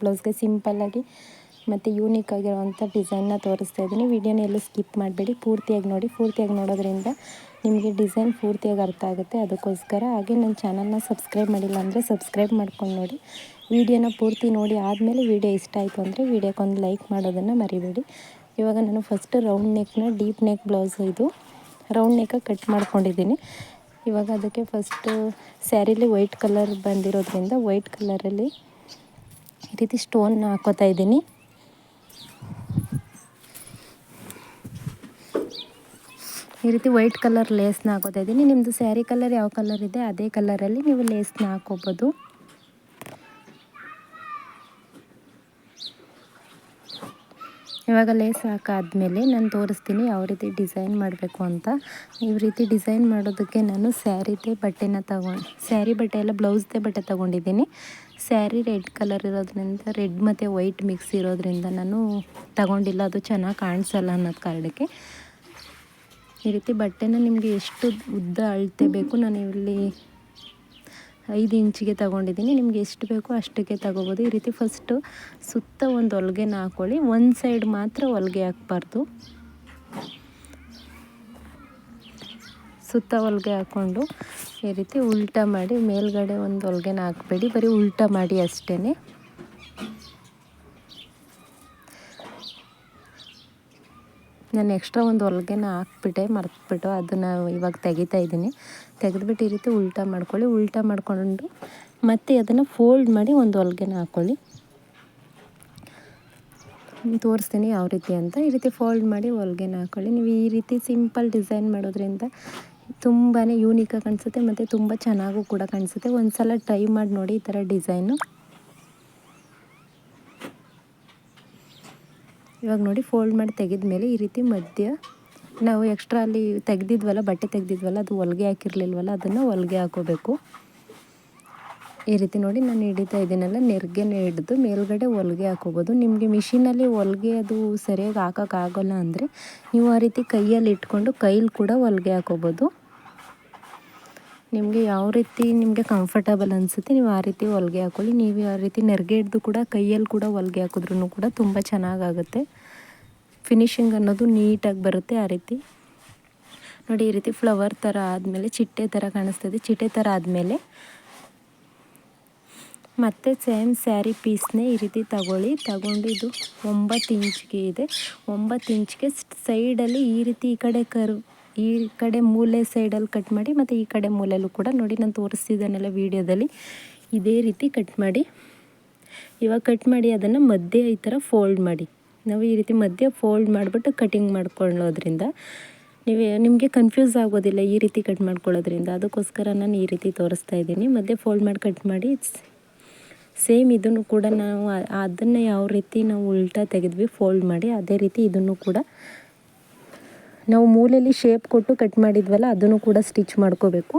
ಬ್ಲೌಸ್ಗೆ ಸಿಂಪಲ್ಲಾಗಿ ಮತ್ತು ಯೂನಿಕ್ ಆಗಿರುವಂಥ ಡಿಸೈನ್ನ ತೋರಿಸ್ತಾ ಇದ್ದೀನಿ. ವಿಡಿಯೋನ ಎಲ್ಲೂ ಸ್ಕಿಪ್ ಮಾಡಬೇಡಿ. ಪೂರ್ತಿಯಾಗಿ ನೋಡಿ. ಪೂರ್ತಿಯಾಗಿ ನೋಡೋದ್ರಿಂದ ನಿಮಗೆ ಡಿಸೈನ್ ಪೂರ್ತಿಯಾಗಿ ಅರ್ಥ ಆಗುತ್ತೆ. ಅದಕ್ಕೋಸ್ಕರ ಹಾಗೆ ನನ್ನ ಚಾನಲ್ನ ಸಬ್ಸ್ಕ್ರೈಬ್ ಮಾಡಿಲ್ಲ ಅಂದರೆ ಸಬ್ಸ್ಕ್ರೈಬ್ ಮಾಡ್ಕೊಂಡು ನೋಡಿ. ವಿಡಿಯೋನ ಪೂರ್ತಿ ನೋಡಿ ಆದಮೇಲೆ ವಿಡಿಯೋ ಇಷ್ಟ ಆಯಿತು ಅಂದರೆ ವಿಡಿಯೋಕ್ಕೊಂದು ಲೈಕ್ ಮಾಡೋದನ್ನು ಮರಿಬೇಡಿ. ಇವಾಗ ನಾನು ಫಸ್ಟ್ ರೌಂಡ್ ನೆಕ್ನ ಡೀಪ್ ನೆಕ್ ಬ್ಲೌಸ್ ಇದು ರೌಂಡ್ ನೆಕ್ಕ ಕಟ್ ಮಾಡ್ಕೊಂಡಿದ್ದೀನಿ. ಇವಾಗ ಅದಕ್ಕೆ ಫಸ್ಟು ಸ್ಯಾರಿಲಿ ವೈಟ್ ಕಲರ್ ಬಂದಿರೋದ್ರಿಂದ ವೈಟ್ ಕಲರಲ್ಲಿ ಈ ರೀತಿ ಸ್ಟೋನ್ ಹಾಕೋತಾ ಇದ್ದೀನಿ. ಈ ರೀತಿ ವೈಟ್ ಕಲರ್ ಲೇಸ್ನ ಹಾಕೋತಾ ಇದ್ದೀನಿ. ನಿಮ್ಮದು ಸ್ಯಾರಿ ಕಲರ್ ಯಾವ ಕಲರ್ ಇದೆ ಅದೇ ಕಲರಲ್ಲಿ ನೀವು ಲೇಸ್ನ ಹಾಕೋಬೋದು. ಇವಾಗ ಲೇಸ್ ಹಾಕಾದ್ಮೇಲೆ ನಾನು ತೋರಿಸ್ತೀನಿ ಯಾವ ರೀತಿ ಡಿಸೈನ್ ಮಾಡಬೇಕು ಅಂತ. ಈ ರೀತಿ ಡಿಸೈನ್ ಮಾಡೋದಕ್ಕೆ ನಾನು ಸ್ಯಾರಿದೇ ಬಟ್ಟೆನ ತಗೊಂಡು ಸ್ಯಾರಿ ಬಟ್ಟೆ ಎಲ್ಲ ಬ್ಲೌಸ್ದೇ ಬಟ್ಟೆ ತೊಗೊಂಡಿದ್ದೀನಿ. ಸ್ಯಾರಿ ರೆಡ್ ಕಲರ್ ಇರೋದ್ರಿಂದ, ರೆಡ್ ಮತ್ತು ವೈಟ್ ಮಿಕ್ಸ್ ಇರೋದ್ರಿಂದ ನಾನು ತಗೊಂಡಿಲ್ಲ. ಅದು ಚೆನ್ನಾಗಿ ಕಾಣಿಸಲ್ಲ ಅನ್ನೋದು ಕಾರಣಕ್ಕೆ. ಈ ರೀತಿ ಬಟ್ಟೆನ ನಿಮಗೆ ಎಷ್ಟು ಉದ್ದ ಅಳತೆ ಬೇಕು, ನಾನು ಇಲ್ಲಿ ಐದು ಇಂಚಿಗೆ ತಗೊಂಡಿದ್ದೀನಿ. ನಿಮಗೆ ಎಷ್ಟು ಬೇಕೋ ಅಷ್ಟಕ್ಕೆ ತಗೋಬೋದು. ಈ ರೀತಿ ಫಸ್ಟು ಸುತ್ತ ಒಂದು ಹೊಲಿಗೆನ ಹಾಕ್ಕೊಳ್ಳಿ ಒಂದು ಸೈಡ್ ಮಾತ್ರ ಹೊಲಿಗೆ ಹಾಕ್ಬಾರ್ದು. ಸುತ್ತ ಹೊಲಿಗೆ ಹಾಕ್ಕೊಂಡು ಈ ರೀತಿ ಉಲ್ಟಾ ಮಾಡಿ ಮೇಲ್ಗಡೆ ಒಂದು ಹೊಲ್ಗೆನ ಹಾಕ್ಬೇಡಿ, ಬರೀ ಉಲ್ಟಾ ಮಾಡಿ ಅಷ್ಟೇ ನಾನು ಎಕ್ಸ್ಟ್ರಾ ಒಂದು ಹೊಲ್ಗೆನ ಹಾಕ್ಬಿಟ್ಟೆ, ಮರ್ತ್ಬಿಟ್ಟು ಅದನ್ನು ಇವಾಗ ತೆಗಿತಾ ಇದ್ದೀನಿ. ತೆಗೆದ್ಬಿಟ್ಟು ಈ ರೀತಿ ಉಲ್ಟಾ ಮಾಡ್ಕೊಳ್ಳಿ, ಉಲ್ಟಾ ಮಾಡಿಕೊಂಡು ಮತ್ತೆ ಅದನ್ನು ಫೋಲ್ಡ್ ಮಾಡಿ ಒಂದು ಹೊಲ್ಗೆನ ಹಾಕ್ಕೊಳ್ಳಿ ತೋರಿಸ್ತೀನಿ ಯಾವ ರೀತಿ ಅಂತ. ಈ ರೀತಿ ಫೋಲ್ಡ್ ಮಾಡಿ ಹೊಲ್ಗೆನ ಹಾಕ್ಕೊಳ್ಳಿ ನೀವು ಈ ರೀತಿ ಸಿಂಪಲ್ ಡಿಸೈನ್ ಮಾಡೋದ್ರಿಂದ ತುಂಬಾ ಯೂನಿಕಾಗಿ ಕಾಣಿಸುತ್ತೆ, ಮತ್ತು ತುಂಬ ಚೆನ್ನಾಗೂ ಕೂಡ ಕಾಣಿಸುತ್ತೆ. ಒಂದು ಸಲ ಟ್ರೈ ಮಾಡಿ ನೋಡಿ ಈ ಥರ ಡಿಸೈನು ಇವಾಗ ನೋಡಿ ಫೋಲ್ಡ್ ಮಾಡಿ ತೆಗೆದ ಮೇಲೆ ಈ ರೀತಿ ಮಧ್ಯ ನಾವು ಎಕ್ಸ್ಟ್ರಾ ಅಲ್ಲಿ ತೆಗೆದಿದ್ವಲ್ಲ, ಬಟ್ಟೆ ತೆಗೆದಿದ್ವಲ್ಲ, ಅದು ಹೊಲಿಗೆ ಹಾಕಿರಲಿಲ್ವಲ್ಲ, ಅದನ್ನು ಹೊಲಿಗೆ ಹಾಕೋಬೇಕು. ಈ ರೀತಿ ನೋಡಿ ನಾನು ಹಿಡಿತಾ ಇದ್ದೀನಲ್ಲ, ನೆರಿಗೆನೇ ಹಿಡಿದು ಮೇಲ್ಗಡೆ ಹೊಲಿಗೆ ಹಾಕೋಬೋದು. ನಿಮಗೆ ಮಿಷಿನಲ್ಲಿ ಹೊಲಿಗೆ ಅದು ಸರಿಯಾಗಿ ಹಾಕೋಕ್ಕಾಗಲ್ಲ ಅಂದರೆ ನೀವು ಆ ರೀತಿ ಕೈಯಲ್ಲಿ ಇಟ್ಕೊಂಡು ಕೈಲಿ ಕೂಡ ಹೊಲಿಗೆ ಹಾಕೋಬೋದು. ನಿಮಗೆ ಯಾವ ರೀತಿ ನಿಮಗೆ ಕಂಫರ್ಟಬಲ್ ಅನಿಸುತ್ತೆ, ನೀವು ಆ ರೀತಿ ಹೊಲಿಗೆ ಹಾಕೊಳ್ಳಿ. ನೀವು ಆ ರೀತಿ ನೆರಿಗೆ ಹಿಡ್ದು ಕೂಡ, ಕೈಯಲ್ಲಿ ಕೂಡ ಹೊಲಿಗೆ ಹಾಕಿದ್ರೂ ಕೂಡ ತುಂಬ ಚೆನ್ನಾಗಾಗುತ್ತೆ. ಫಿನಿಶಿಂಗ್ ಅನ್ನೋದು ನೀಟಾಗಿ ಬರುತ್ತೆ ಆ ರೀತಿ. ನೋಡಿ, ಈ ರೀತಿ ಫ್ಲವರ್ ಥರ ಆದಮೇಲೆ ಚಿಟ್ಟೆ ಥರ ಕಾಣಿಸ್ತದೆ. ಚಿಟ್ಟೆ ಥರ ಆದಮೇಲೆ ಮತ್ತು ಸೇಮ್ ಸ್ಯಾರಿ ಪೀಸ್ನೇ ಈ ರೀತಿ ತಗೊಳ್ಳಿ. ತಗೊಂಡು ಇದು ಒಂಬತ್ತು ಇಂಚಿಗೆ ಇದೆ. ಒಂಬತ್ತು ಇಂಚಿಗೆ ಸೈಡಲ್ಲಿ ಈ ರೀತಿ ಈ ಕಡೆ ಕರ್ವ್ ಈ ಕಡೆ ಮೂಲೆ ಸೈಡಲ್ಲಿ ಕಟ್ ಮಾಡಿ ಮತ್ತು ಈ ಕಡೆ ಮೂಲೆಯಲ್ಲೂ ಕೂಡ ನೋಡಿ ನಾನು ತೋರಿಸ್ತಿದ್ದಾನೆಲ್ಲ ವೀಡಿಯೋದಲ್ಲಿ ಇದೇ ರೀತಿ ಕಟ್ ಮಾಡಿ. ಇವಾಗ ಕಟ್ ಮಾಡಿ ಅದನ್ನು ಮಧ್ಯೆ ಈ ಥರ ಫೋಲ್ಡ್ ಮಾಡಿ. ನಾವು ಈ ರೀತಿ ಮಧ್ಯೆ ಫೋಲ್ಡ್ ಮಾಡಿಬಿಟ್ಟು ಕಟಿಂಗ್ ಮಾಡ್ಕೊಳ್ಳೋದ್ರಿಂದ ನೀವೇ, ನಿಮಗೆ ಕನ್ಫ್ಯೂಸ್ ಆಗೋದಿಲ್ಲ ಈ ರೀತಿ ಕಟ್ ಮಾಡ್ಕೊಳ್ಳೋದ್ರಿಂದ. ಅದಕ್ಕೋಸ್ಕರ ನಾನು ಈ ರೀತಿ ತೋರಿಸ್ತಾ ಇದ್ದೀನಿ. ಮಧ್ಯೆ ಫೋಲ್ಡ್ ಮಾಡಿ ಕಟ್ ಮಾಡಿ ಸೇಮ್ ಇದನ್ನು ಕೂಡ ನಾವು, ಅದನ್ನು ಯಾವ ರೀತಿ ನಾವು ಉಲ್ಟಾ ತೆಗೆದ್ವಿ ಫೋಲ್ಡ್ ಮಾಡಿ, ಅದೇ ರೀತಿ ಇದನ್ನು ಕೂಡ ನಾವು ಮೂಲೆಯಲ್ಲಿ ಶೇಪ್ ಕೊಟ್ಟು ಕಟ್ ಮಾಡಿದ್ವಲ್ಲ, ಅದನ್ನು ಕೂಡ ಸ್ಟಿಚ್ ಮಾಡ್ಕೋಬೇಕು.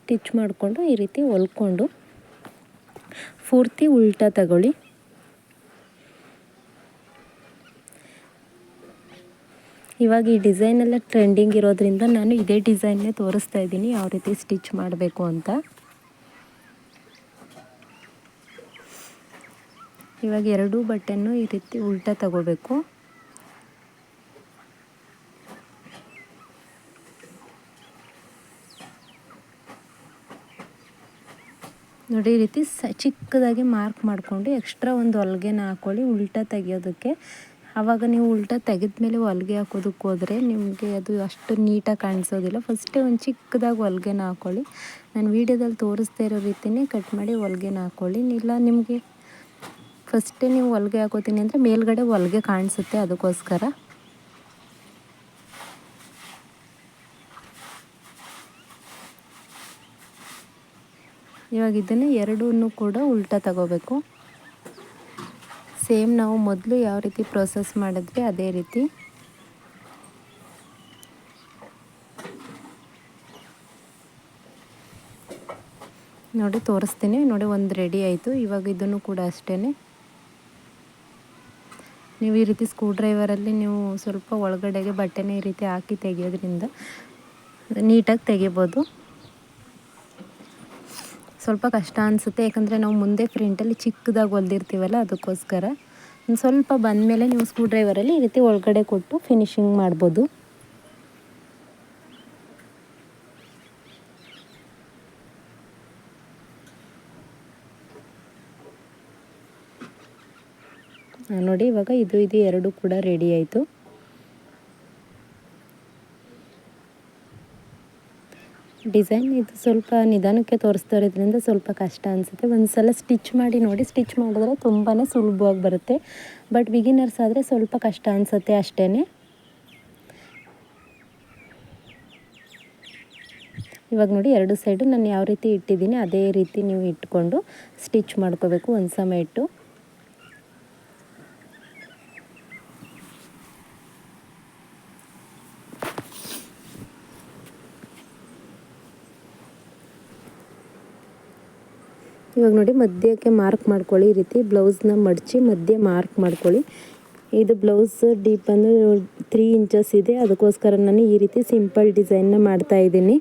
ಸ್ಟಿಚ್ ಮಾಡಿಕೊಂಡು ಈ ರೀತಿ ಹೊಲ್ಕೊಂಡು ಪೂರ್ತಿ ಉಲ್ಟಾ ತಗೊಳ್ಳಿ. ಇವಾಗ ಈ ಡಿಸೈನ್ ಎಲ್ಲ ಟ್ರೆಂಡಿಂಗ್ ಇರೋದ್ರಿಂದ ನಾನು ಇದೇ ಡಿಸೈನ್ನೇ ತೋರಿಸ್ತಾ ಇದ್ದೀನಿ, ಯಾವ ರೀತಿ ಸ್ಟಿಚ್ ಮಾಡಬೇಕು ಅಂತ. ಇವಾಗ ಎರಡೂ ಬಟ್ಟೆನೂ ಈ ರೀತಿ ಉಲ್ಟಾ ತಗೋಬೇಕು ನೋಡಿ, ಈ ರೀತಿ ಸ ಚಿಕ್ಕದಾಗಿ ಮಾರ್ಕ್ ಮಾಡಿಕೊಂಡು ಎಕ್ಸ್ಟ್ರಾ ಒಂದು ಹೊಲ್ಗೆನ ಹಾಕ್ಕೊಳ್ಳಿ ಉಲ್ಟಾ ತೆಗೆಯೋದಕ್ಕೆ. ಆವಾಗ ನೀವು ಉಲ್ಟಾ ತೆಗೆದ ಮೇಲೆ ಹೊಲ್ಗೆ ಹಾಕೋದಕ್ಕೆ ಹೋದರೆ ನಿಮಗೆ ಅದು ಅಷ್ಟು ನೀಟಾಗಿ ಕಾಣಿಸೋದಿಲ್ಲ. ಫಸ್ಟೇ ಒಂದು ಚಿಕ್ಕದಾಗಿ ಹೊಲ್ಗೆನ ಹಾಕ್ಕೊಳ್ಳಿ ನಾನು ವೀಡಿಯೋದಲ್ಲಿ ತೋರಿಸ್ತಾ ಇರೋ ರೀತಿಯೇ ಕಟ್ ಮಾಡಿ ಹೊಲ್ಗೆನ ಹಾಕ್ಕೊಳ್ಳಿ ಇಲ್ಲ, ನಿಮಗೆ ಫಸ್ಟೇ ನೀವು ಹೊಲ್ಗೆ ಹಾಕೋತೀನಿ ಅಂದರೆ ಮೇಲ್ಗಡೆ ಹೊಲ್ಗೆ ಕಾಣಿಸುತ್ತೆ ಅದಕ್ಕೋಸ್ಕರ. ಇವಾಗ ಇದನ್ನು ಎರಡೂ ಕೂಡ ಉಲ್ಟಾ ತಗೋಬೇಕು. ಸೇಮ್ ನಾವು ಮೊದಲು ಯಾವ ರೀತಿ ಪ್ರೋಸೆಸ್ ಮಾಡಿದ್ವಿ, ಅದೇ ರೀತಿ. ನೋಡಿ, ತೋರಿಸ್ತೀನಿ. ನೋಡಿ, ಒಂದು ರೆಡಿ ಆಯಿತು. ಇವಾಗ ಇದನ್ನು ಕೂಡ ಅಷ್ಟೇ ನೀವು ಈ ರೀತಿ ಸ್ಕ್ರೂ ಡ್ರೈವರಲ್ಲಿ ನೀವು ಸ್ವಲ್ಪ ಒಳಗಡೆಗೆ ಬಟ್ಟೆನ ಈ ರೀತಿ ಹಾಕಿ ತೆಗೆಯೋದ್ರಿಂದ ನೀಟಾಗಿ ತೆಗಿಬೋದು. ಸ್ವಲ್ಪ ಕಷ್ಟ ಅನಿಸುತ್ತೆ, ಯಾಕಂದರೆ ನಾವು ಮುಂದೆ ಫ್ರಂಟಲ್ಲಿ ಚಿಕ್ಕದಾಗಿ ಹೊಲ್ದಿರ್ತೀವಲ್ಲ ಅದಕ್ಕೋಸ್ಕರ. ಸ್ವಲ್ಪ ಬಂದಮೇಲೆ ನೀವು ಸ್ಕ್ರೂ ಡ್ರೈವರಲ್ಲಿ ಈ ರೀತಿ ಒಳಗಡೆ ಕೊಟ್ಟು ಫಿನಿಶಿಂಗ್ ಮಾಡ್ಬೋದು. ನೋಡಿ, ಇವಾಗ ಇದು ಇದು ಎರಡು ಕೂಡ ರೆಡಿ ಆಯಿತು. ಡಿಸೈನ್ ಇದು ಸ್ವಲ್ಪ ನಿಧಾನಕ್ಕೆ ತೋರಿಸ್ತಾ ಇರೋದ್ರಿಂದ ಸ್ವಲ್ಪ ಕಷ್ಟ ಅನಿಸುತ್ತೆ. ಒಂದು ಸಲ ಸ್ಟಿಚ್ ಮಾಡಿ ನೋಡಿ, ಸ್ಟಿಚ್ ಮಾಡಿದ್ರೆ ತುಂಬಾ ಸುಲಭವಾಗಿ ಬರುತ್ತೆ. ಬಟ್ ಬಿಗಿನರ್ಸ್ ಆದರೆ ಸ್ವಲ್ಪ ಕಷ್ಟ ಅನಿಸುತ್ತೆ ಅಷ್ಟೇ ಇವಾಗ ನೋಡಿ ಎರಡು ಸೈಡು ನಾನು ಯಾವ ರೀತಿ ಇಟ್ಟಿದ್ದೀನಿ, ಅದೇ ರೀತಿ ನೀವು ಇಟ್ಕೊಂಡು ಸ್ಟಿಚ್ ಮಾಡ್ಕೋಬೇಕು ಒಂದು ಸಮ ಇಟ್ಟು. ಇವಾಗ ನೋಡಿ ಮಧ್ಯಕ್ಕೆ ಮಾರ್ಕ್ ಮಾಡ್ಕೊಳ್ಳಿ. ಈ ರೀತಿ ಬ್ಲೌಸ್ನ ಮಡಚಿ ಮಧ್ಯೆ ಮಾರ್ಕ್ ಮಾಡ್ಕೊಳ್ಳಿ. ಇದು ಬ್ಲೌಸ್ ಡೀಪ್ ಅಂದರೆ ತ್ರೀ ಇಂಚಸ್ ಇದೆ. ಅದಕ್ಕೋಸ್ಕರ ನಾನು ಈ ರೀತಿ ಸಿಂಪಲ್ ಡಿಸೈನ್ನ ಮಾಡ್ತಾ ಇದ್ದೀನಿ.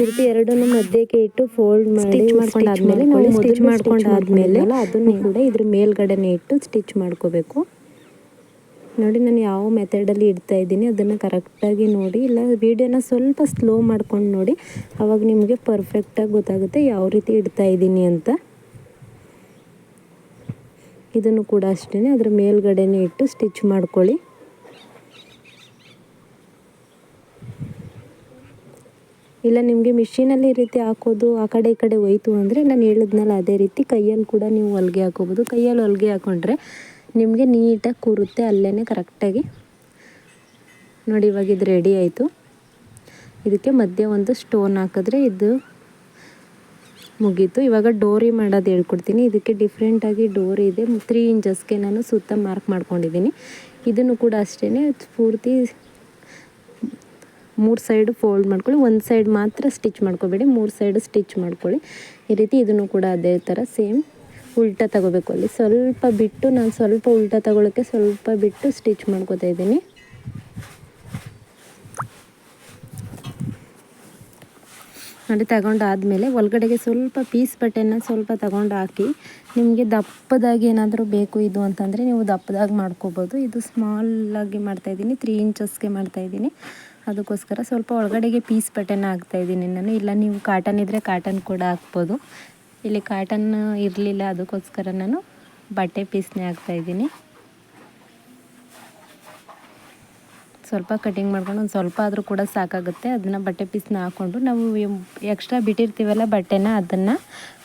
ಈ ರೀತಿ ಎರಡನ್ನು ಮಧ್ಯಕ್ಕೆ ಇಟ್ಟು ಫೋಲ್ಡ್ ಮಾಡಿ ಮಾಡ್ಕೊಂಡಾದ್ಮೇಲೆ ನಾವು ಸ್ಟಿಚ್ ಮಾಡ್ಕೊಂಡಾದ್ಮೇಲೆ ಅದನ್ನು ಕೂಡ ಇದ್ರ ಮೇಲ್ಗಡೆನೆ ಇಟ್ಟು ಸ್ಟಿಚ್ ಮಾಡ್ಕೋಬೇಕು. ನೋಡಿ ನಾನು ಯಾವ ಮೆಥಡಲ್ಲಿ ಇಡ್ತಾ ಇದ್ದೀನಿ, ಅದನ್ನು ಕರೆಕ್ಟಾಗಿ ನೋಡಿ. ಇಲ್ಲ ವೀಡಿಯೋನ ಸ್ವಲ್ಪ ಸ್ಲೋ ಮಾಡ್ಕೊಂಡು ನೋಡಿ. ಅವಾಗ ನಿಮಗೆ ಪರ್ಫೆಕ್ಟಾಗಿ ಗೊತ್ತಾಗುತ್ತೆ ಯಾವ ರೀತಿ ಇಡ್ತಾ ಇದ್ದೀನಿ ಅಂತ. ಇದನ್ನು ಕೂಡ ಅಷ್ಟೇ ಅದರ ಮೇಲ್ಗಡೆನೇ ಇಟ್ಟು ಸ್ಟಿಚ್ ಮಾಡ್ಕೊಳ್ಳಿ. ಇಲ್ಲ, ನಿಮಗೆ ಮಿಷಿನಲ್ಲಿ ಈ ರೀತಿ ಹಾಕೋದು, ಆ ಕಡೆ ಈ ಕಡೆ ಹೋಯ್ತು ಅಂದರೆ ನಾನು ಹೇಳಿದ್ನಲ್ಲ, ಅದೇ ರೀತಿ ಕೈಯಲ್ಲಿ ಕೂಡ ನೀವು ಹೊಲಿಗೆ ಹಾಕೋಬೋದು. ಕೈಯಲ್ಲಿ ಹೊಲಿಗೆ ಹಾಕೊಂಡ್ರೆ ನಿಮಗೆ ನೀಟಾಗಿ ಕೂರುತ್ತೆ ಅಲ್ಲೇ ಕರೆಕ್ಟಾಗಿ. ನೋಡಿ ಇವಾಗ ಇದು ರೆಡಿ ಆಯಿತು. ಇದಕ್ಕೆ ಮಧ್ಯೆ ಒಂದು ಸ್ಟೋನ್ ಹಾಕಿದ್ರೆ ಇದು ಮುಗೀತು. ಇವಾಗ ಡೋರಿ ಮಾಡೋದು ಹೇಳ್ಕೊಡ್ತೀನಿ. ಇದಕ್ಕೆ ಡಿಫ್ರೆಂಟಾಗಿ ಡೋರಿ ಇದೆ. ತ್ರೀ ಇಂಚಸ್ಗೆ ನಾನು ಸುತ್ತ ಮಾರ್ಕ್ ಮಾಡ್ಕೊಂಡಿದ್ದೀನಿ. ಇದನ್ನು ಕೂಡ ಅಷ್ಟೇ ಪೂರ್ತಿ ಮೂರು ಸೈಡು ಫೋಲ್ಡ್ ಮಾಡ್ಕೊಳ್ಳಿ. ಒಂದು ಸೈಡ್ ಮಾತ್ರ ಸ್ಟಿಚ್ ಮಾಡ್ಕೊಬೇಡಿ. ಮೂರು ಸೈಡು ಸ್ಟಿಚ್ ಮಾಡ್ಕೊಳ್ಳಿ. ಈ ರೀತಿ ಇದನ್ನು ಕೂಡ ಅದೇ ಥರ ಸೇಮ್ ಉಲ್ಟಾ ತಗೋಬೇಕು ಅಲ್ಲಿ. ಸ್ವಲ್ಪ ಬಿಟ್ಟು ನಾನು ಸ್ವಲ್ಪ ಉಲ್ಟ ತಗೊಳ್ಳೋಕ್ಕೆ ಸ್ವಲ್ಪ ಬಿಟ್ಟು ಸ್ಟಿಚ್ ಮಾಡ್ಕೋತಾ ಇದ್ದೀನಿ. ನೋಡಿ ತಗೊಂಡಾದಮೇಲೆ ಒಳಗಡೆಗೆ ಸ್ವಲ್ಪ ಪೀಸ್ ಬಟ್ಟೆನ ಸ್ವಲ್ಪ ತಗೊಂಡು ಹಾಕಿ ನಿಮಗೆ ದಪ್ಪದಾಗಿ ಏನಾದರೂ ಬೇಕು ಇದು ಅಂತಂದರೆ ನೀವು ದಪ್ಪದಾಗಿ ಮಾಡ್ಕೋಬೋದು. ಇದು ಸ್ಮಾಲಾಗಿ ಮಾಡ್ತಾಯಿದ್ದೀನಿ ತ್ರೀ ಇಂಚಸ್ಗೆ ಮಾಡ್ತಾಯಿದ್ದೀನಿ ಅದಕ್ಕೋಸ್ಕರ ಸ್ವಲ್ಪ ಒಳಗಡೆಗೆ ಪೀಸ್ ಬಟ್ಟೆನ ಹಾಕ್ತಾಯಿದ್ದೀನಿ ನಾನು. ಇಲ್ಲ, ನೀವು ಕಾಟನ್ ಇದ್ದರೆ ಕಾಟನ್ ಕೂಡ ಹಾಕ್ಬೋದು. ಇಲ್ಲಿ ಕಾಟನ್ ಇರಲಿಲ್ಲ, ಅದಕ್ಕೋಸ್ಕರ ನಾನು ಬಟ್ಟೆ ಪೀಸ್ನೇ ಹಾಕ್ತಾಯಿದ್ದೀನಿ ಸ್ವಲ್ಪ ಕಟಿಂಗ್ ಮಾಡ್ಕೊಂಡು ಒಂದು ಸ್ವಲ್ಪ ಆದರೂ ಕೂಡ ಸಾಕಾಗುತ್ತೆ. ಅದನ್ನು ಬಟ್ಟೆ ಪೀಸ್ನ ಹಾಕ್ಕೊಂಡು ನಾವು ಎಕ್ಸ್ಟ್ರಾ ಬಿಟ್ಟಿರ್ತೀವಲ್ಲ ಬಟ್ಟೆನ, ಅದನ್ನು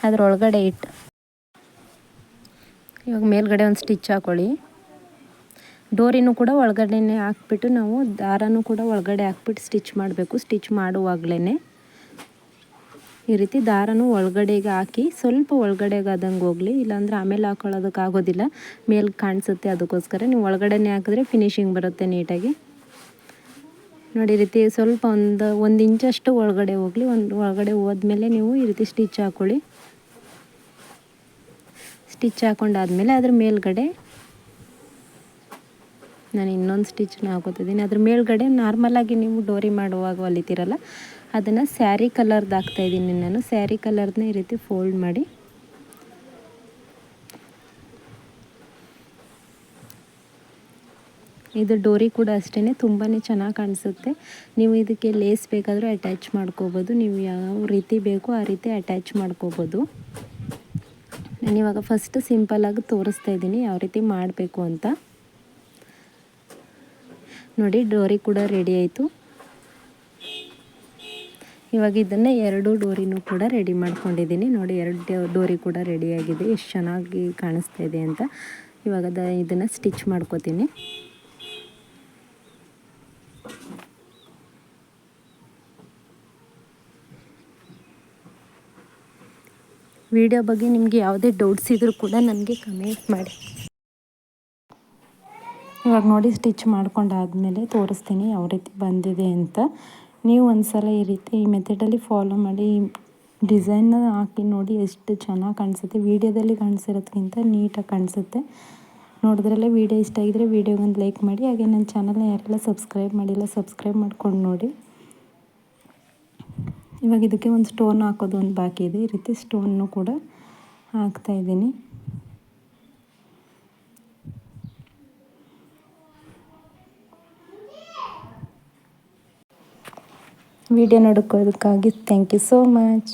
ಅದರೊಳಗಡೆ ಇಟ್ಟು ಇವಾಗ ಮೇಲ್ಗಡೆ ಒಂದು ಸ್ಟಿಚ್ ಹಾಕೊಳ್ಳಿ. ಡೋರಿನೂ ಕೂಡ ಒಳಗಡೆನೆ ಹಾಕ್ಬಿಟ್ಟು ನಾವು ದಾರನೂ ಕೂಡ ಒಳಗಡೆ ಹಾಕ್ಬಿಟ್ಟು ಸ್ಟಿಚ್ ಮಾಡಬೇಕು. ಸ್ಟಿಚ್ ಮಾಡುವಾಗಲೇ ಈ ರೀತಿ ದಾರನು ಒಳಗಡೆಗೆ ಹಾಕಿ ಸ್ವಲ್ಪ ಒಳಗಡೆಗೆ ಆದಂಗೆ ಹೋಗಲಿ, ಇಲ್ಲಾಂದರೆ ಆಮೇಲೆ ಹಾಕೊಳ್ಳೋದಕ್ಕಾಗೋದಿಲ್ಲ ಮೇಲೆ ಕಾಣಿಸುತ್ತೆ ಅದಕ್ಕೋಸ್ಕರ. ನೀವು ಒಳಗಡೆನೆ ಹಾಕಿದ್ರೆ ಫಿನಿಶಿಂಗ್ ಬರುತ್ತೆ ನೀಟಾಗಿ. ನೋಡಿ ರೀತಿ ಸ್ವಲ್ಪ ಒಂದು ಒಂದು ಇಂಚಷ್ಟು ಒಳಗಡೆ ಹೋಗಲಿ. ಒಂದು ಒಳಗಡೆ ಹೋದ್ಮೇಲೆ ನೀವು ಈ ರೀತಿ ಸ್ಟಿಚ್ ಹಾಕ್ಕೊಳ್ಳಿ ಸ್ಟಿಚ್ ಹಾಕೊಂಡಾದ್ಮೇಲೆ ಅದ್ರ ಮೇಲ್ಗಡೆ ನಾನು ಇನ್ನೊಂದು ಸ್ಟಿಚ್ನ ಹಾಕೋತಿದ್ದೀನಿ. ಅದ್ರ ಮೇಲ್ಗಡೆ ನಾರ್ಮಲಾಗಿ ನೀವು ಡೋರಿ ಮಾಡುವಾಗ ಹೊಲಿತೀರಲ್ಲ ಅದನ್ನು ಸ್ಯಾರಿ ಕಲರ್ದು ಹಾಕ್ತಾಯಿದ್ದೀನಿ ನಾನು ಸ್ಯಾರಿ ಕಲರ್ನ ಈ ರೀತಿ ಫೋಲ್ಡ್ ಮಾಡಿ. ಇದು ಡೋರಿ ಕೂಡ ಅಷ್ಟೇ ತುಂಬಾ ಚೆನ್ನಾಗಿ ಕಾಣಿಸುತ್ತೆ. ನೀವು ಇದಕ್ಕೆ ಲೇಸ್ ಬೇಕಾದರೂ ಅಟ್ಯಾಚ್ ಮಾಡ್ಕೋಬೋದು. ನೀವು ಯಾವ ರೀತಿ ಬೇಕೋ ಆ ರೀತಿ ಅಟ್ಯಾಚ್ ಮಾಡ್ಕೋಬೋದು. ನಾನಿವಾಗ ಫಸ್ಟ್ ಸಿಂಪಲಾಗಿ ತೋರಿಸ್ತಾ ಇದ್ದೀನಿ, ಯಾವ ರೀತಿ ಮಾಡಬೇಕು ಅಂತ. ನೋಡಿ, ಡೋರಿ ಕೂಡ ರೆಡಿ ಆಯಿತು. ಇವಾಗ ಇದನ್ನು ಎರಡು ಡೋರಿನೂ ಕೂಡ ರೆಡಿ ಮಾಡ್ಕೊಂಡಿದ್ದೀನಿ. ನೋಡಿ, ಎರಡು ಡೋರಿ ಕೂಡ ರೆಡಿಯಾಗಿದೆ ಎಷ್ಟು ಚೆನ್ನಾಗಿ ಕಾಣಿಸ್ತಾ ಇದೆ ಅಂತ. ಇವಾಗ ದ ಇದನ್ನು ಸ್ಟಿಚ್ ಮಾಡ್ಕೋತೀನಿ. ವಿಡಿಯೋ ಬಗ್ಗೆ ನಿಮಗೆ ಯಾವುದೇ ಡೌಟ್ಸ್ ಇದ್ದರೂ ಕೂಡ ನನಗೆ ಕಮೆಂಟ್ ಮಾಡಿ. ಇವಾಗ ನೋಡಿ ಸ್ಟಿಚ್ ಮಾಡ್ಕೊಂಡಾದಮೇಲೆ ತೋರಿಸ್ತೀನಿ ಯಾವ ರೀತಿ ಬಂದಿದೆ ಅಂತ. ನೀವು ಒಂದು ಸಲ ಈ ರೀತಿ ಈ ಮೆಥಡಲ್ಲಿ ಫಾಲೋ ಮಾಡಿ ಡಿಸೈನ್ನ ಹಾಕಿ ನೋಡಿ ಎಷ್ಟು ಚೆನ್ನಾಗಿ ಕಾಣಿಸುತ್ತೆ. ವೀಡಿಯೋದಲ್ಲಿ ಕಾಣಿಸಿರೋದ್ಕಿಂತ ನೀಟಾಗಿ ಕಾಣಿಸುತ್ತೆ. ನೋಡಿದ್ರಲ್ಲೇ ವೀಡಿಯೋ ಇಷ್ಟ ಆಗಿದ್ರೆ ವೀಡಿಯೋಗೊಂದು ಲೈಕ್ ಮಾಡಿ, ಹಾಗೆ ನನ್ನ ಚಾನಲ್ನ ಯಾರೆಲ್ಲ ಸಬ್ಸ್ಕ್ರೈಬ್ ಮಾಡಿಲ್ಲ ಸಬ್ಸ್ಕ್ರೈಬ್ ಮಾಡ್ಕೊಂಡು ನೋಡಿ. ಇವಾಗ ಇದಕ್ಕೆ ಒಂದು ಸ್ಟೋನ್ ಹಾಕೋದು ಒಂದು ಬಾಕಿ ಇದೆ ಈ ರೀತಿ ಸ್ಟೋನ್ನು ಕೂಡ ಹಾಕ್ತಾಯಿದ್ದೀನಿ ವಿಡಿಯೋ ನೋಡ್ಕೊಳ್ಳೋದಕ್ಕಾಗಿ ಥ್ಯಾಂಕ್ ಯು ಸೋ ಮಚ್